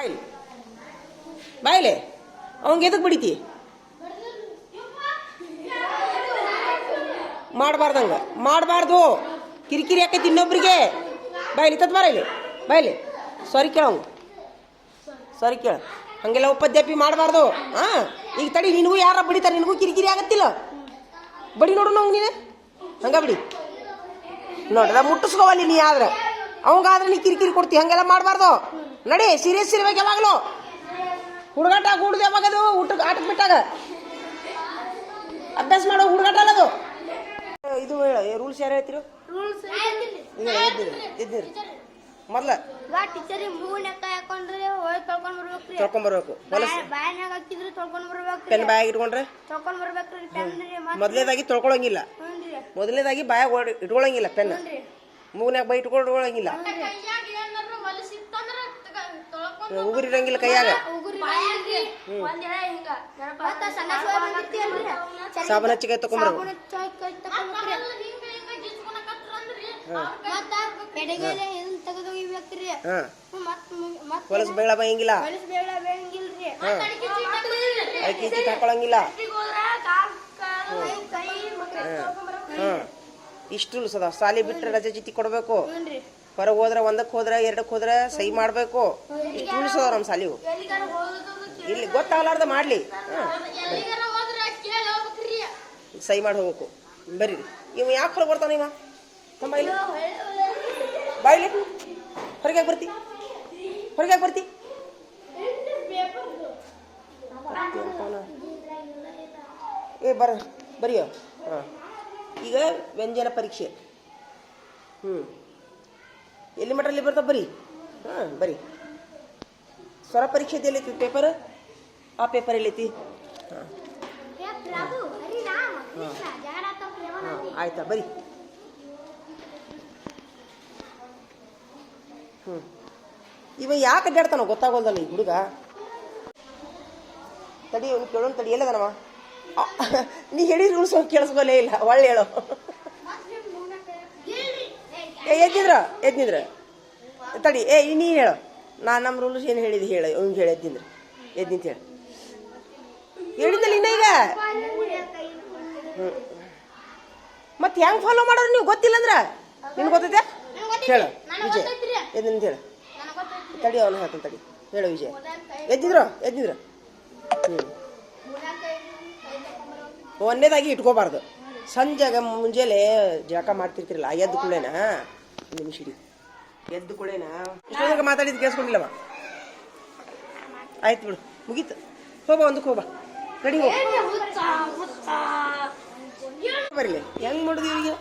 ಬಾಯ್ಲಿ. ಬಾಯಿಲೆ? ಅವಂಗೆ ಎದಕ್ಕೆ ಬಿಡಿತಿ? ಮಾಡಬಾರ್ದಂಗ. ಮಾಡಬಾರ್ದು. ಕಿರಿಕಿರಿ ಯಾಕೈತಿ ಇನ್ನೊಬ್ರಿಗೆ. ಬಾಯಿಲಿ, ತತ್ ಬಾರ ಇಲ್ಲಿ. ಬಾಯ್ಲಿ. ಸಾರಿ ಕೇಳವಂಗ ಸಾರಿ ಕೇಳ. ಹಂಗೆಲ್ಲ ಉಪದ್ಯಾಪಿ ಮಾಡಬಾರ್ದು. ಹಾಂ? ಈಗ ತಡಿ, ನಿನಗೂ ಯಾರ ಬಡಿತಾರೆ? ನಿನಗೂ ಕಿರಿಕಿರಿ ಆಗತ್ತಿಲ್ಲ. ಬಡಿ ನೋಡು ನಂಗೆ ನೀನು. ಹಂಗ ಬಿಡಿ. ನೋಡ್ರ ಮುಟ್ಟಿಸ್ಕೋವಲ್ಲಿ ನೀ ಆದ್ರೆ. ಅವಂಗಾದ್ರೆ ನೀ ಕಿರಿಕಿರಿ ಕೊಡ್ತಿ. ಹಂಗೆಲ್ಲ ಮಾಡಬಾರ್ದು. ನಡಿ ಸೀರಿಯಸ್ ಇರ್ಬೇಕು ಯಾವಾಗಲೂ? ಹುಡುಗಾಟ ಕೂಡುದು ಯಾವಾಗದು ಊಟಕ್ಕೆ ಆಟಕ್ಕೆ ಬಿಟ್ಟಾಗ? ಅಭ್ಯಾಸ ಮಾಡೋ ಹುಡುಗಾಟ ಅಲ್ಲದು ಇದು ರೂಲ್ಸ್ ಯಾರು ಹೇಳ್ತಿರು? ಎದ್ದಿರಿ ಮೊದ್ಲ. ತೊಳ್ಕೊಂಬರ್ಬೇಕು ಪೆನ್ ಬಾಯಾಗ ಇಟ್ಕೊಂಡ್ರೆ? ತೊಳ್ಕೊಂಡ್ ಬರ್ಬೇಕ್ರಿ ಪೆನ್ ರೀ ಮತ್ತ್ ಮೊದಲೇದಾಗಿ ತೊಳ್ಕೊಳಂಗಿಲ್ಲ. ಮೊದಲೇದಾಗಿ ಮೊದಲನೇದಾಗಿ ಬಾಯಾಗ ಓಡಿ ಇಟ್ಕೊಳಂಗಿಲ್ಲ ಪೆನ್ ಮೂಗ್ನಾಗ ಬೈ ಇಟ್ಕೊಳಂಗಿಲ್ಲ ಉಗುರು ಇರಂಗಿಲ್ಲ ಕೈಯಾಗ ಮತ್ತ ಸಣ್ಣ ಸೋಯ್ ಬಂದಿರ್ತೀಯಲ್ರಿ ಸಾಬೂನ್ ಹಚ್ಚಿ ಕೈ ತಗೊಂಬರ್ಬೇಕು ಸಾಬೂನ್ ಹಚ್ಚಿ ಕೈ ತಕೊಂಡ್ರಿ ಮತ್ತ ಎಡಗೈಲೆ ಇದನ್ನ ಇರಂಗಿಲ್ಲ ಕೈಯಾಗ ಸಾಬನ್ ಹಚ್ಚಿ ಮತ್ ಹೊಲಸ್ ಬೆಳ ಬೈಯಂಗಿಲ್ಲ. ಈಚೆ ಹಾಕೊಳಂಗಿಲ್ಲ. ಕೈ ಕೈ ಇಷ್ಟು ಸದಾ. ಸಾಲಿ ಬಿಟ್ರೆ ರಜೆ ಚೀಟಿ ಕೊಡಬೇಕು. ಹೊರಗೆ ಹೋದ್ರೆ ಒಂದಕ್ಕೆ ಹೋದ್ರೆ ಎರಡಕ್ಕೆ ಹೋದ್ರೆ ಸಹಿ ಮಾಡಬೇಕು. ಇಷ್ಟು ನಮ್ಮ ಸಾಲಿವು ಇಲ್ಲಿ ಗೊತ್ತಾಗಲಾರ್ದ ಮಾಡಲಿ. ಸಹಿ ಮಾಡಿ ಹೋಗ್ಬೇಕು. ಬರ್ರಿ. ಇವ ಯಾಕೆ ಹೊರಗೆ ಬರ್ತಾನೆ ಇವ? ತಮ್ಮ ಇಲ್ಲಿ. ಬಾಯಿಲಿ ಹೊರಗೆ ಬರ್ತಿ? ಹೊರಗೆ ಬರ್ತಿ? ಏ, ಬರ, ಬರಿಯೋ. ಹಾಂ. ಈಗ ವ್ಯಂಜನ ಪರೀಕ್ಷೆ. ಹ್ಞೂ ಎಲ್ಲಿ ಮಟ್ಟಲ್ಲಿ ಬರ್ತಾವ ಬರೀ? ಹಾಂ, ಬರೀ. ಸ್ವರ ಪರೀಕ್ಷೆ ಎಲ್ಲೈತಿ ಪೇಪರ್ ಆ ಪೇಪರ್ ಎಲ್ಲೈತಿ? ಹಾಂ. ಹಾಂ. ಆಯ್ತಾ, ಬರಿ. ಹ್ಞೂ ಇವ ಯಾಕೆ ಅಡ್ಡಾಡ್ತಾನೋ ಗೊತ್ತಾಗೋದಲ್ಲ ಈ ಹುಡುಗ? ತಡಿ ಕೇಳೋಣ ತಡಿ, ಎಲ್ಲದನವ? ನೀ ಹೇಳಿ ರೂಲ್ಸ್ ಕೇಳಿಸ್ಕೊಲೇ ಇಲ್ಲ, ಒಳ್ಳೆ ಹೇಳೋ. ಎದ್ದಿದ್ರ? ಎದ್ದಿದ್ರ? ತಡಿ, ಏ ನೀನು ಹೇಳು. ನಾ ನಮ್ಮ ರೂಲ್ಸ್ ಏನು ಹೇಳಿದ್ದು ಹೇಳು ಅವ್ನಿಗೆ ಹೇಳಿ, ಎದ್ದಿಂದ್ರ. ಎದ್ದಿಂತ ಹೇಳಿ. ಹೇಳಿದ್ದಲ್ಲ ಇನ್ನ ಈಗ? ಹ್ಞೂ ಮತ್ತೆ ಹೆಂಗೆ ಫಾಲೋ ಮಾಡೋರು ನೀವು ಗೊತ್ತಿಲ್ಲ ಅಂದ್ರೆ ನಿನ್ಗೆ ಗೊತ್ತೈತೆ? ಹೇಳು, ವಿಜಯ್. ಎದ್ದಿಂತ ಹೇಳು. ತಡಿ, ಅವನು ಹೇಳ್ತಾನೆ ತಡಿ. ಹೇಳು, ವಿಜಯ್. ಎದ್ದಿದ್ರು? ಎದ್ದಿದ್ರು? ಹ್ಞೂ ಒಂದೇದಾಗಿ ಇಟ್ಕೋಬಾರ್ದು. ಸಂಜೆಗೆ ಮುಂಜಾನೆ ಜಳಕ ಮಾಡ್ತಿರ್ತಿರಲ್ಲ, ಎದ್ದು ಕೂಡೇನ ನಿಮಿಷ ಇಡಿ ಎದ್ದು ಕೂಡೇನ? ಇಷ್ಟೊಂದಾಗ ಮಾತಾಡಿದ್ದು ಕೇಳಿಸ್ಕೊಂಡಿಲ್ಲವ? ಆಯ್ತು ಬಿಡು ಮುಗೀತು. ಹೋಗ ಒಂದಕ್ಕೆ ಹೋಗ ರೆಡಿ ಹೋಗ. ಬರಲಿ ಹೆಂಗ್ ಮಾಡುದು ಇವರಿಗೆ?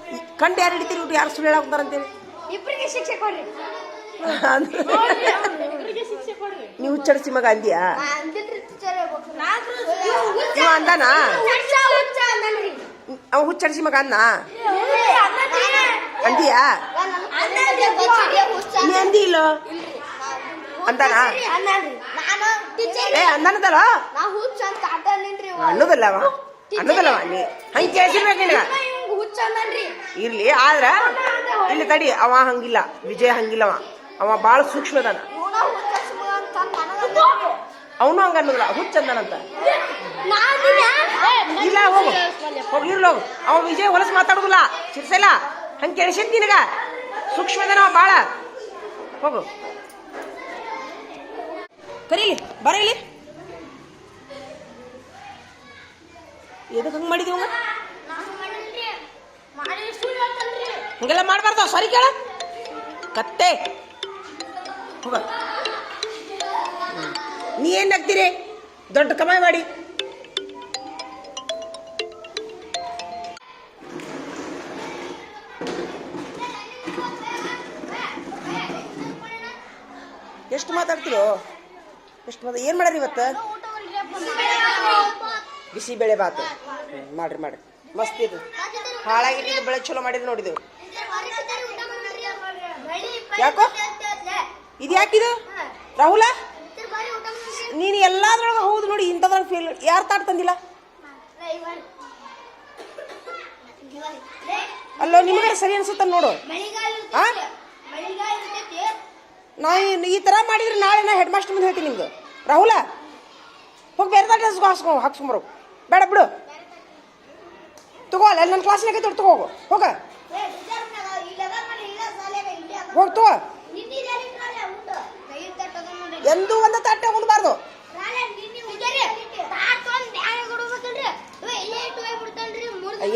ಕಂಡು ಯಾರು ಹಿಡಿತೀರಿ ಇವ್ರು ಯಾರು ಸುಳ್ಳು ಶಿಕ್ಷೆ ಕೊಡ್ರಿ. ಇಬ್ಬರಿಗೆ ಶಿಕ್ಷೆ ಕೊಡ್ರಿ. ನೀವು ಹುಚ್ಚಡಿಸಿ ಮಗ ಅಂದ್ಯಾ? ಇವ ಅಂದಾನ? ಹುಚ್ಚ ಹುಚ್ಚ ಅಂದನ್ರಿ ಅವ ಹುಚ್ಚಡಿಸಿ ಮಗ ಅನ್ನ ಅಂದಿಯಾ? ನೀ ಅಂದಿ ಇಲ್ಲ? ಅಂತಾನ ಏ, ಅಂದನದಲ್ಲ? ಅನ್ನೋದಲ್ಲವ ಅನ್ನೋದಲ್ಲವ ನೀ ಹಂಗೆ ಕೇಳಿಸಿರ್ಬೇಕು ನಿನಗ ಇವಂಗ ಹುಚ್ಚ ಅಂದನ್ರಿ ಇರ್ಲಿ, ಆದ್ರ ಇಲ್ಲಿ ತಡಿ, ಅವ ಹಂಗಿಲ್ಲ, ವಿಜಯ ಹಂಗಿಲ್ಲವ ಅವ. ಬಾಳ ಸೂಕ್ಷ್ಮ ಅದಾನ ಇವನ ಹುಚ್ಚ ಅಂತ ಅವನು ಹಂಗ ಅನ್ನೋದಿಲ್ಲ, ಹುಚ್ಚ ಅಂದಾನಂತ. ಇಲ್ಲ, ಹೋಗು. ಹೋಗಿ, ಇರ್ಲಿ ಅವ ವಿಜಯ್ ಹೊಲಸ್ ಮಾತಾಡುದಿಲ್ಲ. ಸಿರ್ಸಲ್ಲ? ಹಂಗೆ ಕೇಳಿಸಿದ್ ನಿನಗ? ಸೂಕ್ಷ್ಮ ಭಾಳ ಹೋಗು. ಕರೀಲಿ ಬರ ಇಲ್ಲಿ. ಎದಕ್ಕೆ ಹಂಗೆ ಮಾಡಿದೀವ ಹಂಗೆಲ್ಲ ಮಾಡಬಾರ್ದು ಸರಿ ಕೇಳ. ಕತ್ತೆ. ಹೋಗ. ನೀ ಏನು ಹಾಕ್ತೀರಿ ದೊಡ್ಡ ಕಮಾಯಿ ಮಾಡಿ. ಮಾತಾಡ್ತೀರೋ ಎಷ್ಟು ಮಾತಾ ಏನು ಮಾಡ್ರಿ ಇವತ್ತು? ಬಿಸಿಬೇಳೆ ಬಾತು. ಬಾತ್ ಮಾಡ್ರಿ ಮಾಡ್ರಿ. ಮಸ್ತ್ ಇದು. ಹಾಳಾಗಿಟ್ಟಿದ್ದು ಬೆಳೆ ಚಲೋ ಮಾಡಿದ್ ನೋಡಿದೆವು ಯಾಕೋ? ಇದು ಯಾಕಿದು ರಾಹುಲ? ನೀನು ಎಲ್ಲಾದ್ರೊಳಗೆ ಹೌದು ನೋಡಿ, ಇಂಥದ್ರಾಗ ಫೀಲ್ ಯಾರು ತಾಟ್ ತಂದಿಲ್ಲ? ಅಲ್ಲೋ ನಿಮಗೆ ಸರಿ ಅನ್ಸುತ್ತ ನೋಡು. ನಾ ಈ- ಈ ಥರ ಮಾಡಿದ್ರೆ ನಾಳೆ ನಾ ಹೆಡ್ ಮಾಸ್ಟರ್ ಮುಂದೆ ಹೇಳ್ತೀನಿ ನಿಮ್ದು ರಾಹುಲ ಹೋಗಿ ಬೇರೆ ಡ್ರೆಸ್ ಹಾಸ್ಕೊ ಹಾಕ್ಸ್ಕೊಂಬರು. ಬೇಡ ಬಿಡು. ತಗೋ ಅಲ್ಲ ನನ್ನ ಕ್ಲಾಸ್ನಾಗ ಐತೆ ತಗೋ ಹೋಗು. ಹೋಗ. ಹೋಗಿ. ತಗೋ. ಎಂದು ಒಂದು ತಟ್ಟೆ ಉಂಡ್ಬಾರ್ದು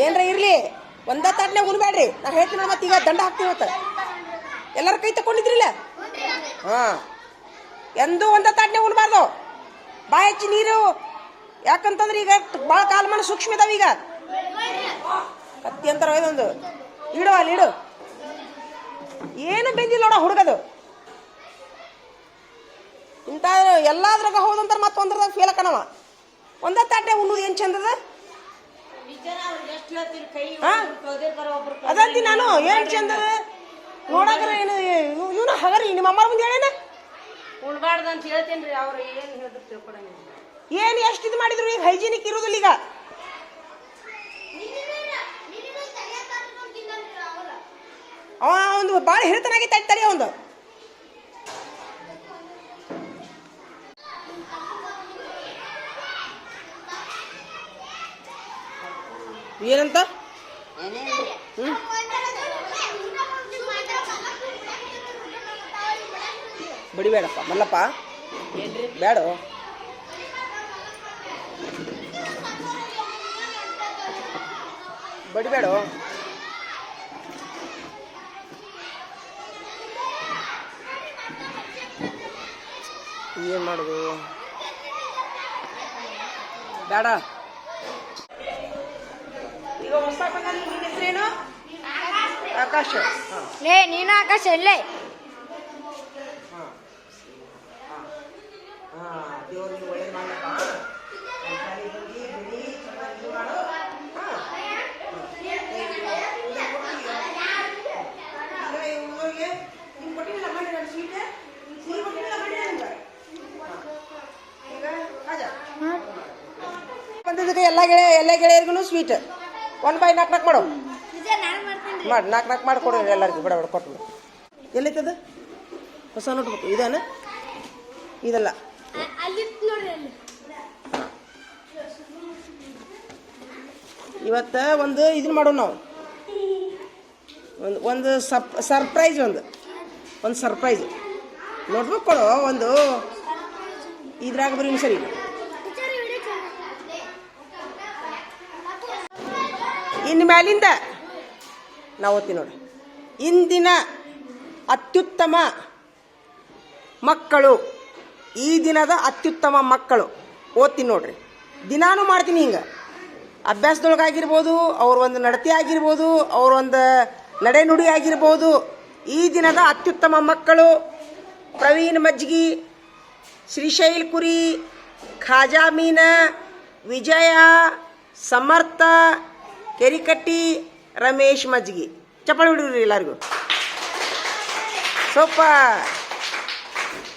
ಏನ್ರ ಇರ್ಲಿ. ಒಂದ ತಟ್ಟೆ ಉಣ್ಬೇಡ್ರಿ. ನಾ ಹೇಳ್ತೀನಿ ಮತ್ತೆ ಈಗ ದಂಡ ಹಾಕ್ತೀವಿ ಮತ್ತೆ. ಎಲ್ಲರ ಕೈ ತಕೊಂಡಿದ್ರಿಲ್ಲ? ಹಾಂ. ಎಂದೂ ಒಂದ ತಾಟ್ನೆ ಉಣ್ಬಾರ್ದು. ಬಾಯಿ ಹಚ್ಚಿ ನೀರು. ಯಾಕಂತಂದ್ರೆ ಈಗ ಭಾಳ ಕಾಲಮಾನ ಸೂಕ್ಷ್ಮ ಇದಾವ ಈಗ. ಕತ್ತಿ ಅಂತಾರ ಇದೊಂದು ಇಡು ಅಲ್ಲಿ ಇಡು. ಏನು ಬೆಂದಿಲ್ಲ ನೋಡ ಹುಡುಗದು. ಇಂಥ ಎಲ್ಲಾದ್ರಾಗ ಹೋದಂತಾರೆ ಮತ್ತೆ ಒಂದ್ರದಾಗ ಫೇಲ್ ಕಣವ ಒಂದ ತಾಟ್ನೆ ಉಣ್ಣುದು ಏನು ಚಂದದ? ಅದಂತಿ ನಾನು. ಏನು ಚಂದದ ನೋಡಕ್ರ ಏನು ಇವನು ಹಗರಿ ನಿಮ್ಮ ಅಮ್ಮರ ಮುಂದೆ ಹೇಳೇನ? ಉಣ್ಬಾರ್ದು ಅಂತ ಹೇಳ್ತೇನ್ರಿ ಅವ್ರು ಏನು ಹೇಳಿದ್ರು ತಿಳ್ಕೊಡಂಗಿಲ್ಲ. ಏನು ಎಷ್ಟು ಇದು ಮಾಡಿದ್ರು ಈಗ ಹೈಜಿನಿಕ್ ಇರೋದಿಲ್ಲ ಈಗ? ಅವ ಒಂದು ಭಾಳ ಹಿರಿತನಾಗೈತೆ ತಟ್ಟಾರಿ ಒಂದು ಏನಂತ? ಹ್ಮ್? ಬಡಿಬೇಡಪ್ಪ ಮಲ್ಲಪ್ಪ. ಬೇಡ ಬಡಿಬೇಡ. ಏನು ಮಾಡೋದು? ಬೇಡ ಈಗ ಹೊಸ ಬಂದ ನಿನ್ನ ಹೆಸರೇನು? ಆಕಾಶ. ಲೇ ನೀನು ಆಕಾಶ ಇಲ್ಲೇ. ಗೆಳೆಯ ಎಲ್ಲ ಗೆಳೆಯರಿಗೂ ಸ್ವೀಟ್ ಒನ್ ಬೈ ನಾಲ್ಕು ನಾಲ್ಕು ಮಾಡು ಮಾಡಿ ನಾಲ್ಕು ನಾಲ್ಕು ಮಾಡಿ ಕೊಡು ಎಲ್ಲರಿಗೂ. ಬಿಡ ಬಿಡ ಕೊಟ್ಟು ಎಲ್ಲೈತದ ಹೊಸ ನೋಟ್ಬುಕ್ ಇದೇನ? ಇದಲ್ಲ. ಇವತ್ತು ಒಂದು ಇದನ್ನ ಮಾಡೋಣ ನಾವು. ಒಂದು ಒಂದು ಸಪ್ ಸರ್ಪ್ರೈಸ್ ಒಂದು. ಒಂದು ಸರ್ಪ್ರೈಸ್ ನೋಟ್ಬುಕ್ ಕೊಡು ಒಂದು. ಇದ್ರಾಗ ಬರೀ ಸರಿ ಇನ್ನು ಮ್ಯಾಲಿಂದ? ನಾವು ಓದ್ತೀವಿ ನೋಡಿ. ಇಂದಿನ ಅತ್ಯುತ್ತಮ ಮಕ್ಕಳು, ಈ ದಿನದ ಅತ್ಯುತ್ತಮ ಮಕ್ಕಳು, ಓದ್ತೀನಿ ನೋಡ್ರಿ. ದಿನಾನು ಮಾಡ್ತೀನಿ ಹಿಂಗೆ. ಅಭ್ಯಾಸದೊಳಗಾಗಿರ್ಬೋದು, ಅವ್ರ ಒಂದು ನಡತೆ ಆಗಿರ್ಬೋದು, ಅವ್ರ ಒಂದು ನಡೆನುಡಿ ಆಗಿರ್ಬೋದು, ಈ ದಿನದ ಅತ್ಯುತ್ತಮ ಮಕ್ಕಳು, ಪ್ರವೀಣ್ ಮಜ್ಗಿ, ಶ್ರೀಶೈಲ್ ಕುರಿ, ಖಾಜಾ ಮೀನ, ವಿಜಯ, ಸಮರ್ಥ ಕೆರಿಕಟ್ಟಿ ರಮೇಶ್ ಮಜ್ಗಿ ಚಪ್ಪಾಳೆ ಬಿಡ್ರಿ ಎಲ್ಲರಿಗೂ. ಸೊಪ್ಪ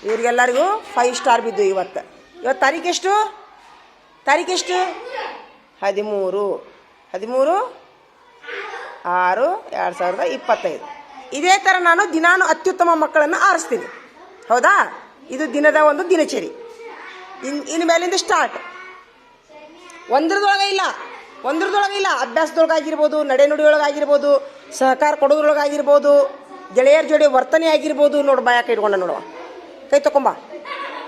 ಇವ್ರಿಗೆಲ್ಲರಿಗೂ ಫೈವ್ ಸ್ಟಾರ್ ಬಿದ್ದು ಇವತ್ತು. ಇವತ್ತು ತಾರೀಕು ಎಷ್ಟು? ತಾರೀಕು ಎಷ್ಟು? ಹದಿಮೂರು. ಹದಿಮೂರು? ಆರು, ಎರಡು ಸಾವಿರದ ಇಪ್ಪತ್ತೈದು. ಇದೇ ಥರ ನಾನು ದಿನಾನು ಅತ್ಯುತ್ತಮ ಮಕ್ಕಳನ್ನು ಆರಿಸ್ತೀನಿ. ಹೌದಾ? ಇದು ದಿನದ ಒಂದು ದಿನಚರಿ. ಇನ್ ಇನ್ನು ಮೇಲಿಂದ ಸ್ಟಾರ್ಟ್ ಒಂದ್ರದೊಳಗೆ ಇಲ್ಲ. ಒಂದ್ರದೊಳಗೆ ಇಲ್ಲ ಅಭ್ಯಾಸದೊಳಗಾಗಿರ್ಬೋದು ನಡೆನುಡಿಯೊಳಗಾಗಿರ್ಬೋದು ಸಹಕಾರ ಕೊಡೋದ್ರೊಳಗಾಗಿರ್ಬೋದು ಗೆಳೆಯರ ಜೋಡಿ ವರ್ತನೆ ಆಗಿರ್ಬೋದು, ನೋಡು ಬಾಯಾಕ ಇಟ್ಕೊಂಡ ನೋಡುವ. ಕೈ ತಕೊಂಬ.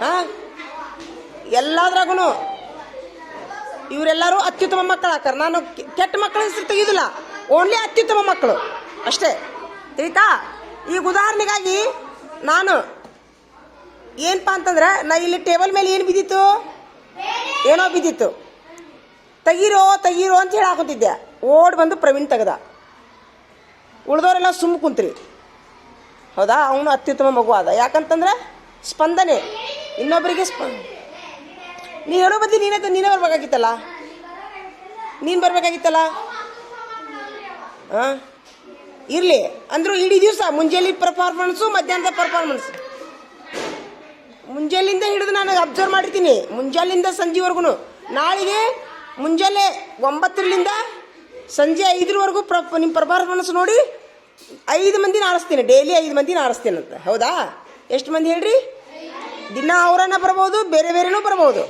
ಹಾಂ? ಎಲ್ಲದ್ರಾಗೂ ಇವರೆಲ್ಲರೂ ಅತ್ಯುತ್ತಮ ಮಕ್ಕಳು ಹಾಕಾರ ನಾನು ಕೆಟ್ಟ ಮಕ್ಕಳ ಹೆಸರು ತೆಗೆಯೋದಿಲ್ಲ. ಓನ್ಲಿ ಅತ್ಯುತ್ತಮ ಮಕ್ಕಳು. ಅಷ್ಟೇ. ತಿಳಿತಾ? ಈಗ ಉದಾಹರಣೆಗಾಗಿ ನಾನು ಏನಪ್ಪ ಅಂತಂದ್ರೆ, ನಾ ಇಲ್ಲಿ ಟೇಬಲ್ ಮೇಲೆ ಏನು ಬಿದ್ದಿತ್ತು? ಏನೋ ಬಿದ್ದಿತ್ತು. ತೆಗೀರೋ ತೆಗೀರೋ ಅಂತ ಹೇಳಿ ಹಾಕೊಂತಿದ್ದೆ. ಓಡ್ ಬಂದು ಪ್ರವೀಣ್ ತೆಗ್ದ. ಉಳ್ದವರೆಲ್ಲ ಸುಮ್ಮ ಕುಂತ್ರಿ. ಹೌದಾ? ಅವನು ಅತ್ಯುತ್ತಮ ಮಗು ಆದ. ಯಾಕಂತಂದ್ರೆ ಸ್ಪಂದನೆ. ಇನ್ನೊಬ್ಬರಿಗೆ ಸ್ಪ, ನೀ ಹೇಳೋ ಬದ್ಲಿ ನೀನೇ ನೀನೇ ಬರ್ಬೇಕಾಗಿತ್ತಲ್ಲ? ನೀನು ಬರ್ಬೇಕಾಗಿತ್ತಲ್ಲ? ಹಾಂ ಇರಲಿ. ಅಂದರೂ ಇಡೀ ದಿವಸ ಮುಂಜಾನೆ ಪರ್ಫಾರ್ಮೆನ್ಸು ಮಧ್ಯಾಹ್ನದ ಪರ್ಫಾರ್ಮೆನ್ಸ್ ಮುಂಜಾಲಿಂದ ಹಿಡಿದು ನಾನು ಅಬ್ಸರ್ವ್ ಮಾಡಿರ್ತೀನಿ. ಮುಂಜಾಲಿಂದ ಸಂಜೆವರೆಗೂ ನಾಳೆಗೆ ಮುಂಜಾನೆ ಒಂಬತ್ತರಿಂದ ಸಂಜೆ ಐದರವರೆಗೂ ಪ್ರ ನಿಮ್ಮ ಪರ್ಫಾರ್ಮೆನ್ಸ್ ನೋಡಿ ಐದು ಮಂದಿನ ಆರಿಸ್ತೀನಿ ಡೈಲಿ ಐದು ಮಂದಿನ ಆರಿಸ್ತೀನಿ ಅಂತ ಹೌದಾ? ಎಷ್ಟು ಮಂದಿ ಹೇಳ್ರಿ? ದಿನ ಅವರನ್ನ ಬರ್ಬೋದು, ಬೇರೆ ಬೇರೆನೂ ಬರ್ಬೋದು.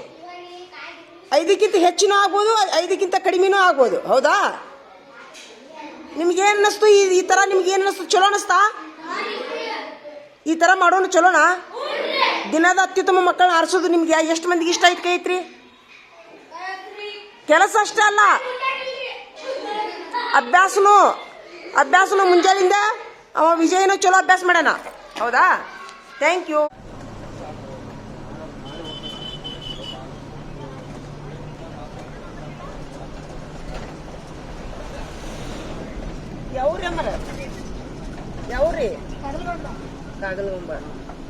ಐದಕ್ಕಿಂತ ಹೆಚ್ಚಿನ ಆಗ್ಬೋದು, ಐದಕ್ಕಿಂತ ಕಡಿಮೆನೂ ಆಗ್ಬೋದು. ಹೌದಾ? ನಿಮ್ಗೇನು ಅನ್ನಿಸ್ತು? ಈ ಈ ಥರ ನಿಮ್ಗೆ ಏನು ಅನ್ನಿಸ್ತು? ಚಲೋ ಅನ್ನಿಸ್ತಾ? ಈ ಥರ ಮಾಡೋಣ ಚಲೋನಾ? ದಿನದ ಅತ್ಯುತ್ತಮ ಮಕ್ಕಳನ್ನ ಆರಿಸೋದು ನಿಮ್ಗೆ ಎಷ್ಟು ಮಂದಿಗೆ ಇಷ್ಟ ಐತೆ ಕೈ ಐತ್ರಿ ಕೆಲಸ ಅಷ್ಟೇ ಅಲ್ಲ. ಅಭ್ಯಾಸನು ಅಭ್ಯಾಸನು ಮುಂಜಾನಿಂದ, ಅವ ವಿಜಯನು ಚಲೋ ಅಭ್ಯಾಸ ಮಾಡೋಣ ಹೌದಾ? ಥ್ಯಾಂಕ್ ಯು ಯಾವ್ರಿ ಅಮ್ಮರ?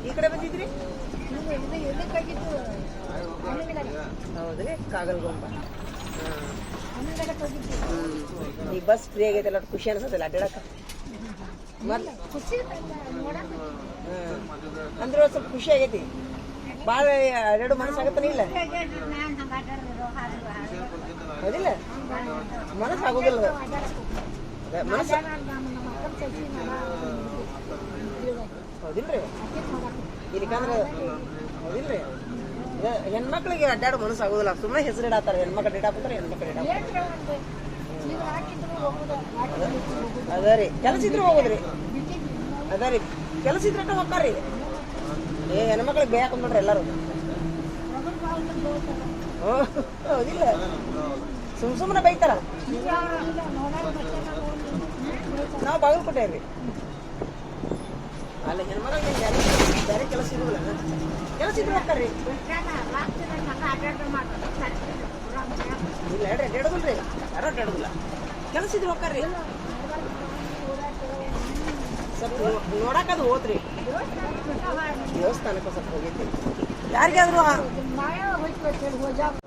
ಈ ಕಡೆ ಬಂದಿದ್ರಿ? ಹೌದ್ರಿ, ಕಾಗಲಗುಂಬ ಹ್ಮ್. ಈ ಬಸ್ ಫ್ರೀ ಆಗೈತಲ್ಲ ಖುಷಿ ಅನ್ಸತ್ತಲ್ಲ ಅಡ್ಡಾಡಕ ಮತ್ ಹ್ಮ್. ಅಂದ್ರೆ ಸ್ವಲ್ಪ ಖುಷಿ ಆಗೈತಿ. ಭಾಳ ಎರಡು ಮನಸ್ಸಾಗತ್ತಾನ ಇಲ್ಲ? ಹೌದಿಲ್ಲ? ಮನಸ್ಸು ಆಗೋದಿಲ್ಲ ಅದು. ಅದೇ, ಮನಸ್ಸು ಹೌದಿಲ್ರಿ? ಇಲ್ಲಿಕಂದ್ರೆ, ಹೌದಿಲ್ರಿ? ಹೆಣ್ಮಕ್ಳಿಗೆ ಅಡ್ಡಾಡೋ ಮನಸ್ಸಾಗೋದಿಲ್ಲ ಸುಮ್ಮನೆ ಹೆಸರು ಇಡಾತಾರೆ, ಹೆಣ್ಮಕ್ಳು ಇಡಾಕ್ತಾರೆ ಹೆಣ್ಮಕ್ಳು ಇಡಾಕ್ತಾರೆ ಅದ ರೀ. ಕೆಲಸ ಇದ್ರೆ ಹೋಗೋದ್ರಿ. ಅದ ರೀ. ಕೆಲಸ ಇದ್ರೆ ಹೋಗ್ತಾರ್ರಿ. ಏ, ಹೆಣ್ಮಕ್ಳಿಗೆ ಬೇಯಾಕ ನೋಡ್ರಿ ಎಲ್ಲರೂ. ಹೌದಿಲ್ಲ. ಸುಮ್ ಸುಮ್ಮನೆ ಬೈತಾರ. ನಾವು ಬಾಗಲಕೋಟೆ ರೀ. ಅಲ್ಲ, ಹೆಣ್ಮಕ್ಳಿಗೆ ಬೇರೆ ಕೆಲಸ ಇರೋದಿಲ್ಲ. ಕೆಲಸ ಇದ್ರೆ ಹೋಗ್ತಾರ್ರಿ. ಇಲ್ಲ ಹೇಳ್ರಿ ಅಡ್ಡಾಡೋದಿಲ್ರಿ ಯಾರು ಅಡ್ಡಾಡೋದಿಲ್ಲ ಕೆಲಸ ಇದ್ರೆ ಹೋಗ್ತಾರ್ರಿ ಸ್ವಲ್ಪ ನೋಡಕ್ಕದು ಹೋತ್ರಿ ದೇವಸ್ಥಾನಕ್ಕೆ ಸ್ವಲ್ಪ ಹೋಗೈತಿ ಯಾರಿಗಾದ್ರೂ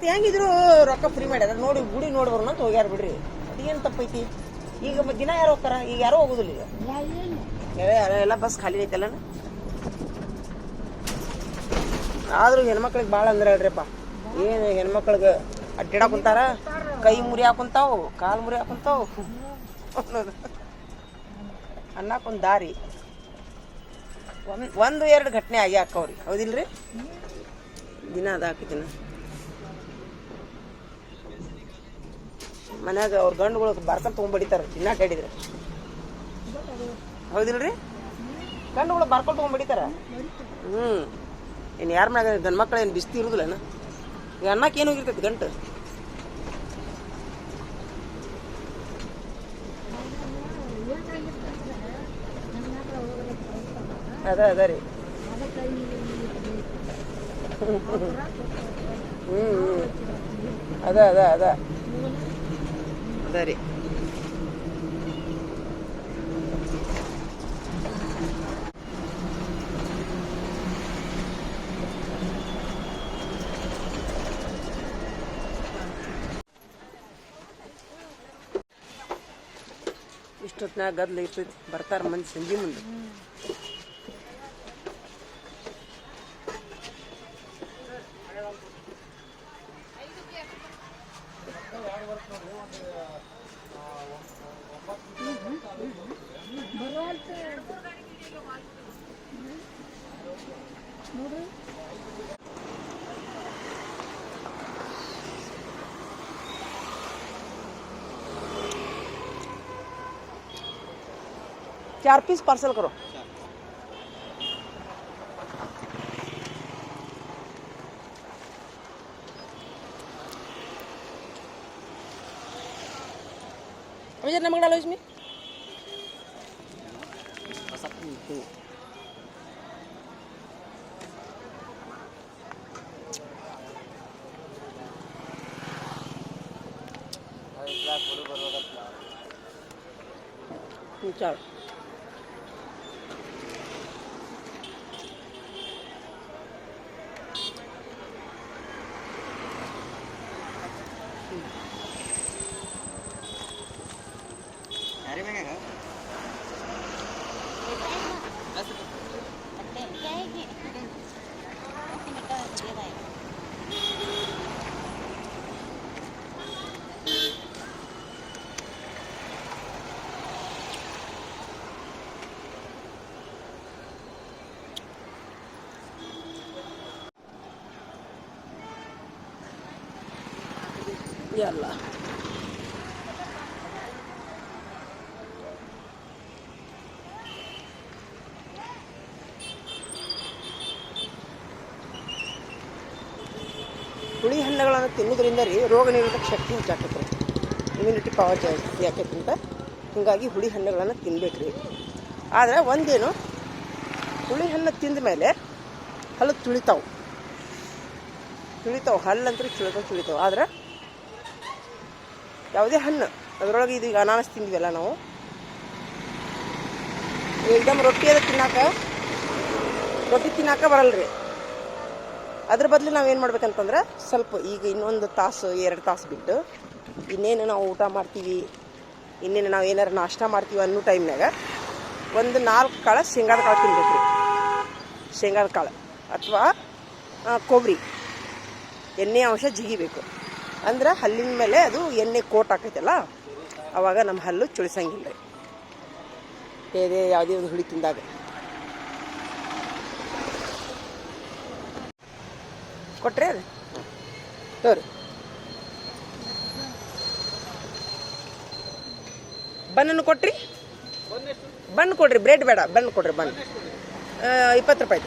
ಹೆಂಗಿದ್ರು ರೊಕ್ಕ ಫ್ರೀ ಮಾಡ್ಯಾರ? ನೋಡಿ, ಗುಡಿ ನೋಡಿ ಅಂತ ಹೋಗ್ಯಾರ ಬಿಡ್ರಿ. ಅದೇನು ತಪ್ಪೈತಿ? ಈಗ ದಿನ ಯಾರು ಹೋಗ್ತಾರ? ಈಗ ಯಾರೋ ಹೋಗುದಿಲ್ಲ ಈಗ. ಎಲ್ಲ ಬಸ್ ಖಾಲಿ ಐತಲ್ಲ ಆದ್ರೂ ಹೆಣ್ಮಕ್ಳಿಗೆ ಭಾಳ ಅಂದ್ರೆ ಹೇಳ್ರಿಪ್ಪ. ಏನು ಹೆಣ್ಮಕ್ಳಿಗೆ ಅಡ್ಡಾಡಕ್ ಕುಂತಾರ, ಕೈ ಮುರಿ ಹಾಕುಂತಾವ್ ಕಾಲು ಮುರಿ ಹಾಕುಂತಾವ್ ಅನ್ನೋದು ದಾರಿ. ಒಂದು ಎರಡು ಘಟನೆ ಆಗಿ ಹಾಕವ್ರಿ. ಹೌದಿಲ್ರಿ? ದಿನ ಅದ ದಿನ ಮನ್ಯಾಗ ಅವ್ರ ಗಂಡುಗಳು ಬರ್ಕಂತ ತೊಗೊಂಡ್ಬಡಿತಾರ ದಿನ ಅಡ್ಡಾಡಿದ್ರೆ ಹೌದಿಲ್ರಿ? ಗಂಡುಗಳು ಬರ್ಕೊಂಡು ತೊಗೊಂಡ್ಬಡಿತಾರ ಹ್ಞೂ ಇನ್ನು ಯಾರ ಮ್ಯಾಗ ಗಂಡು ಮಕ್ಳು ಏನು ಬಿಸ್ತಿ ಇರುದಿಲ್ಲನ? ಅನ್ನಕ್ಕೆ ಏನು ಹೋಗಿರ್ತೈತಿ ಗಂಟು? ಅದ ಅದ ರೀ. ಹ್ಞೂ ಅದ ಅದ ಅದ. ಅದ ರೀ. ಇಷ್ಟೊತ್ತಿನಾಗ ಗದ್ಲ ಇರ್ತೈತಿ ಬರ್ತಾರ ಮಂದಿ ಸಂಜೆ ಮುಂದೆ. चार पीस पार्सल करो। अभी नमक डालो इसमें। चलो। अरे मैं क्या Yeah, ಹುಳಿ ಹಣ್ಣುಗಳನ್ನು ತಿನ್ನೋದ್ರಿಂದ ರೀ ರೋಗ ನಿರೋಧಕ ಶಕ್ತಿ ಹೆಚ್ಚಾಗ್ತದೆ ಇಮ್ಯುನಿಟಿ ಪವರ್ ಜಾಸ್ತಿ ಆಕೈತೆ ಅಂತ. ಹೀಗಾಗಿ ಹುಳಿ ಹಣ್ಣುಗಳನ್ನು ತಿನ್ಬೇಕು ರೀ. ಆದರೆ ಒಂದೇನು ಹುಳಿ ಹಣ್ಣು ತಿಂದ ಮೇಲೆ ಹಲ್ಲು ತುಳಿತಾವೆ. ತುಳಿತಾವೆ ಹಲ್ಲಂತೂ ತುಳಿತಾವೆ ತುಳಿತಾವೆ. ಆದ್ರೆ ಯಾವುದೇ ಹಣ್ಣು, ಅದರೊಳಗೆ ಇದೀಗ ಅನಾನಸ್ ತಿಂದ್ವಲ್ಲ ನಾವು. ಏಕ್ದಮ್ ರೊಟ್ಟಿ ಅದು ತಿನ್ನಾಕ, ರೊಟ್ಟಿ ತಿನ್ನಾಕ ಬರಲ್ಲ ರೀ ಅದ್ರ ಬದಲು ನಾವೇನು ಮಾಡ್ಬೇಕಂತಂದ್ರೆ ಸ್ವಲ್ಪ ಈಗ ಇನ್ನೊಂದು ತಾಸು, ಎರಡು ತಾಸು ಬಿಟ್ಟು ಇನ್ನೇನು ನಾವು ಊಟ ಮಾಡ್ತೀವಿ, ಇನ್ನೇನು ನಾವು ಏನಾರು ನಾಷ್ಟ ಮಾಡ್ತೀವಿ ಅನ್ನೋ ಟೈಮ್ನಾಗ ಒಂದು ನಾಲ್ಕು ಕಾಳು ಶೇಂಗಾದ ಕಾಳು ತಿನ್ಬೇಕು ರೀ ಶೇಂಗಾದ ಕಾಳು ಅಥವಾ ಕೊಬ್ಬರಿ ಎಣ್ಣೆ ಅಂಶ ಜಿಗಿಬೇಕು. ಅಂದ್ರೆ ಹಲ್ಲಿನ ಮೇಲೆ ಅದು ಎಣ್ಣೆ ಕೋಟ್ ಹಾಕೈತಲ್ಲ, ಅವಾಗ ನಮ್ಮ ಹಲ್ಲು ಚುಳಿಸಂಗಿಲ್ಲ ರೀ ಬೇರೆ ಯಾವುದೇ ಒಂದು ಹುಳಿ ತಿಂದಾಗ. ಕೊಟ್ರೆ ಅದು. ತೋರಿ. ಬನ್ನನ್ನು ಕೊಟ್ರಿ? ಬನ್ ಕೊಡ್ರಿ ಬ್ರೆಡ್ ಬೇಡ ಬನ್ ಕೊಡ್ರಿ ಬನ್ ಇಪ್ಪತ್ತು ರೂಪಾಯಿ